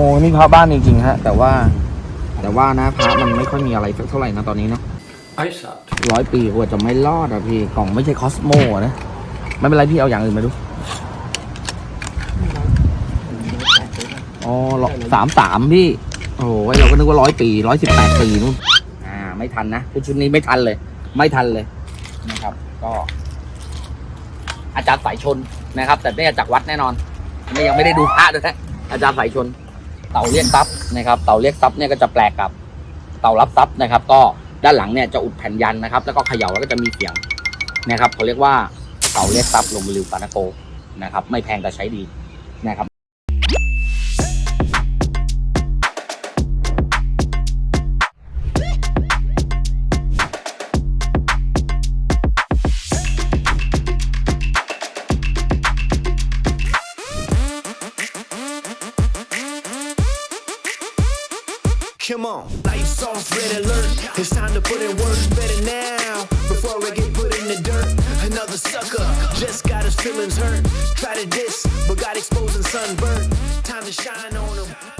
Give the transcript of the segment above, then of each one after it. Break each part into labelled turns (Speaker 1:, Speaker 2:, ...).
Speaker 1: อ้นี่พระบ้านจริงๆฮะ แต่ว่า แต่ว่านะพระมันไม่ค่อยมีอะไรสักเท่าไหร่นะตอนนี้เนาะ
Speaker 2: Ice out.
Speaker 1: ร้อยปีกว่าจะไม่รอดอะพี่กล่องไม่ใช่คอสโมอะนะ ไม่เป็นไรพี่เอาอย่างอื่นมาดูอ๋อสามสามพี่ โอ้โหเราก็นึกว่าร้อยปีร้อยสิบแปดปีนู่นอ่า ไม่ทันนะชุดนี้ไม่ทันเลย ไม่ทันเลยนะครับ ก็ อาจารย์สายชนนะครับ แต่ไม่จากวัดแน่นอนไม่ยังไม่ได้ดูพระด้วยนะอาจารย์สายชน เต่าเรียกทรัพย์นะครับ เต่าเรียกทรัพย์เนี่ยก็จะแปลกกับเต่ารับทรัพย์นะครับ ก็ด้านหลังเนี่ยจะอุดแผ่นยันนะครับ แล้วก็เขย่าแล้วก็จะมีเสียงนะครับเขาเรียกว่าเต่าเรียกทรัพย์ลงบริวปานาโกนะครับ ไม่แพงแต่ใช้ดีนะครับ
Speaker 3: Come on, lights off, red alert. It's time to put in work better now. Before I get put in the dirt, another sucker just got his feelings hurt. Try to diss, but got exposed and sunburned. Time to shine on him,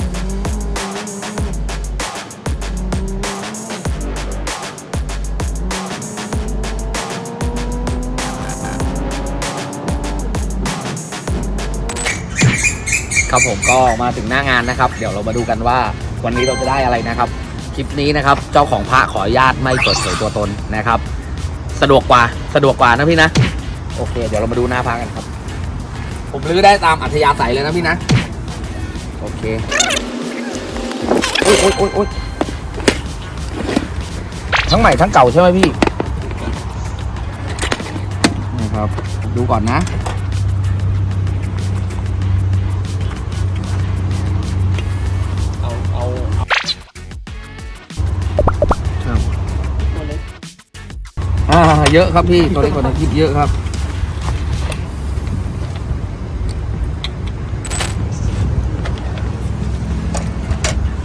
Speaker 1: ครับผมก็มาถึงหน้างานนะครับ เดี๋ยวเรามาดูกันว่าวันนี้เราจะได้อะไรนะครับ คลิปนี้นะครับ เจ้าของพระขออนุญาตไม่เปิดเผยตัวตนนะครับ สะดวกกว่าสะดวกกว่านะพี่นะ โอเค เดี๋ยวเรามาดูหน้าพระกันครับ ผมรื้อได้ตามอัธยาศัยเลยนะพี่นะ โอเคโอ๊ยโอ๊ยโอ๊ยโอ๊ยทั้งใหม่ทั้งเก่าใช่ไหมพี่นะครับ ดูก่อนนะ
Speaker 2: เย
Speaker 1: อะครับพี่ตัวเล็กกว่าในคลิปเยอะครับ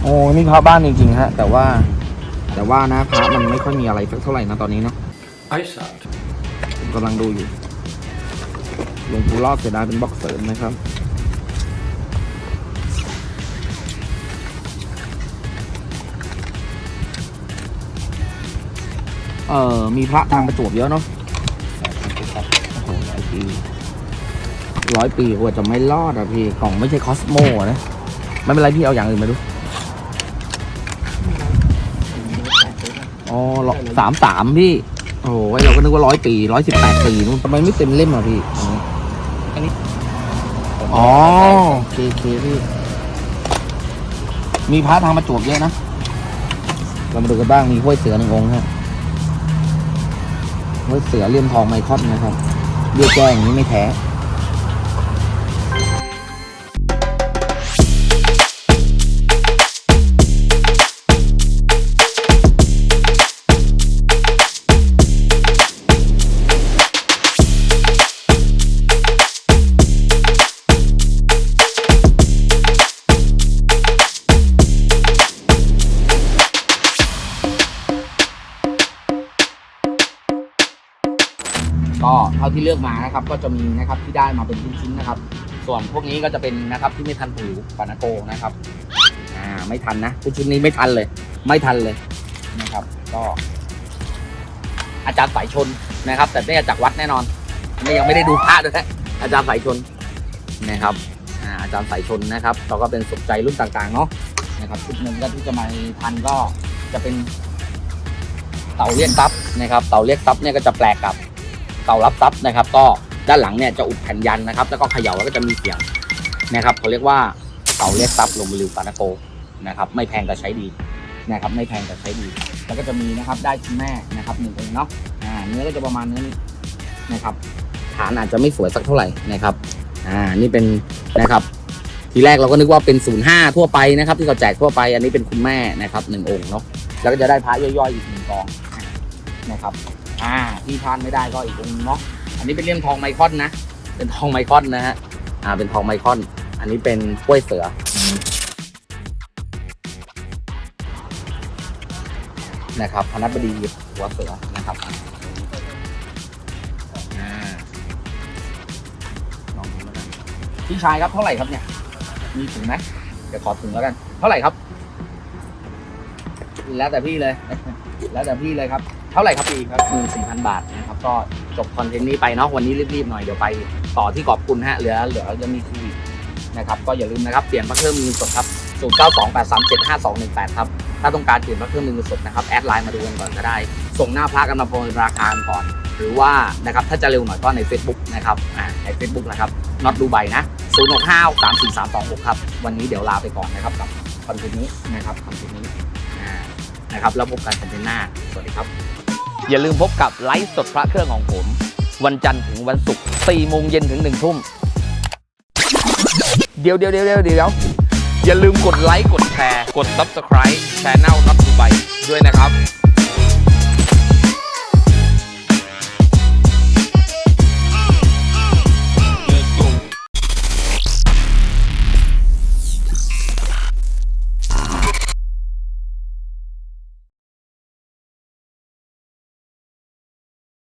Speaker 1: โอ้นี่พระบ้านจริงๆฮะ แต่ว่า แต่ว่านะพระมันไม่ค่อยมีอะไรสักเท่าไหร่นะตอนนี้เนาะ
Speaker 2: Ice out.
Speaker 1: ผมกำลังดูอยู่หลวงปู่รอดเสียดายเป็นบล็อกเสริมนะครับ เออมีพระทางประจวบเยอะเนาะโอ้โหหลายปีร้อยปีกว่าจะไม่รอดอะพี่ กล่องไม่ใช่คอสโมะนะ ไม่เป็นไรพี่เอาอย่างอื่นมาดู อ๋อสามสามพี่ โอ้โหเราก็นึกว่าร้อยปีร้อยสิบแปดปีนู่นทำไมไม่เต็มเล่มอะพี่ อันนี้ อ๋อโอเคโอเคพี่ มีพระทางประจวบเยอะนะ เรามาดูกันบ้างมีห้วยเสือหนึ่งองค์ฮะ เสือเลี่ยมทองไมคอนนะครับเรียกแก้อย่างนี้ไม่แท้าที่เลือกมานะครับก็จะมีนะครับที่ได้มาเป็นชิ้นๆนะครับ ส่วนพวกนี้ก็จะเป็นนะครับที่ไม่ทันผูปานาโกนะครับอ่าไม่ทันนะชุดนี้ไม่ทันเลย ไม่ทันเลยนะครับ ก็อาจารย์สายชนนะครับ แต่ไม่จากวัดแน่นอนไม่ยังไม่ได้ดูพระด้วยนะอาจารย์สายชนนะครับอาจารย์สายชนนะครับ เราก็เป็นสนใจรุ่นต่างๆเนาะนะครับชุดหนึ่งก็ที่จะมาทันก็จะเป็นเต่าเรียกทรัพย์นะครับ เต่าเรียกทรัพย์เนี่ยก็จะแปลกกับ เตารับทรัพย์นะครับ ก็ด้านหลังเนี่ยจะอุดแผ่นยันนะครับ แล้วก็เขย่าแล้วก็จะมีเสียงนะครับเขาเรียกว่าเตาเรียกทรัพย์ลงบริวปานาโกนะครับไม่แพงแต่ใช้ดีนะครับไม่แพงแต่ใช้ดี แล้วก็จะมีนะครับได้ชิ้นแม่นะครับหนึ่งองค์เนาะอ่าเนื้อก็จะประมาณเนื้อนี้นะครับฐานอาจจะไม่สวยสักเท่าไหร่นะครับอ่านี่เป็นนะครับ ทีแรกเราก็นึกว่าเป็น 05 ทั่วไปนะครับ ที่เขาแจกทั่วไปอันนี้เป็นคุณแม่นะครับหนึ่งองค์เนาะแล้วก็จะได้พระย่อยๆอีกหนึ่งกองนะครับ อ่าที่พลาดไม่ได้ก็อีกองค์นึงเนาะอันนี้เป็นเลี่ยมทองไมคอนนะ เป็นทองไมคอนนะฮะอ่าเป็นทองไมคอน อันนี้เป็นกล้วยเสือนะครับพนัสบดีหัวเสือนะครับอ่าลองดูแล้วกันพี่ชายครับเท่าไหร่ครับเนี่ย มีถุงไหมเดี๋ยวขอถุงแล้วกัน เท่าไหร่ครับ แล้วแต่พี่เลย แล้วแต่พี่เลยครับ ท่าไหร่ครับพี่ครับหมื่นสี่พันบาทนะครับก็จบคอนเทนต์นี้ไปเนาะวันนี้รีบๆหน่อยเดี๋ยวไปต่อที่ขอบคุณฮะเหลือเหลือยังมีทีนะครับก็อย่าลืมนะครับเปลี่ยนพระเครื่องมือสดครับ0 9 2 8 3 7 5 2 1 8ครับถ้าต้องการเปลี่ยนพระเครื่องมือสดนะครับแอดไลน์มาดูกันก่อนก็ได้ ส่งหน้าพระกันมาโปรราคากันก่อน หรือว่านะครับถ้าจะเร็วหน่อยก็ใน Facebook นะครับอ่าใน Facebook นะครับน็อตดูใบนะ0 6 5 3 4 3 2 6ครับวันนี้เดี๋ยวลาไปก่อนนะครับกับคอนเทนต์นี้นะครับคอนเทนต์นี้นะครับแล้วพบกันคอนเทนต์หน้าสวัสดีครับ อย่าลืมพบกับไลฟ์สดพระเครื่องของผม วันจันทร์ถึงวันศุกร์4โมงเย็นถึง1ทุ่มเดี๋ยวเดี๋ยวเดี๋ยวเดี๋ยวเดี๋ยวอย่าลืมกดไลค์กดแชร์ กด Subscribe Channel น็อตดูใบด้วยนะครับ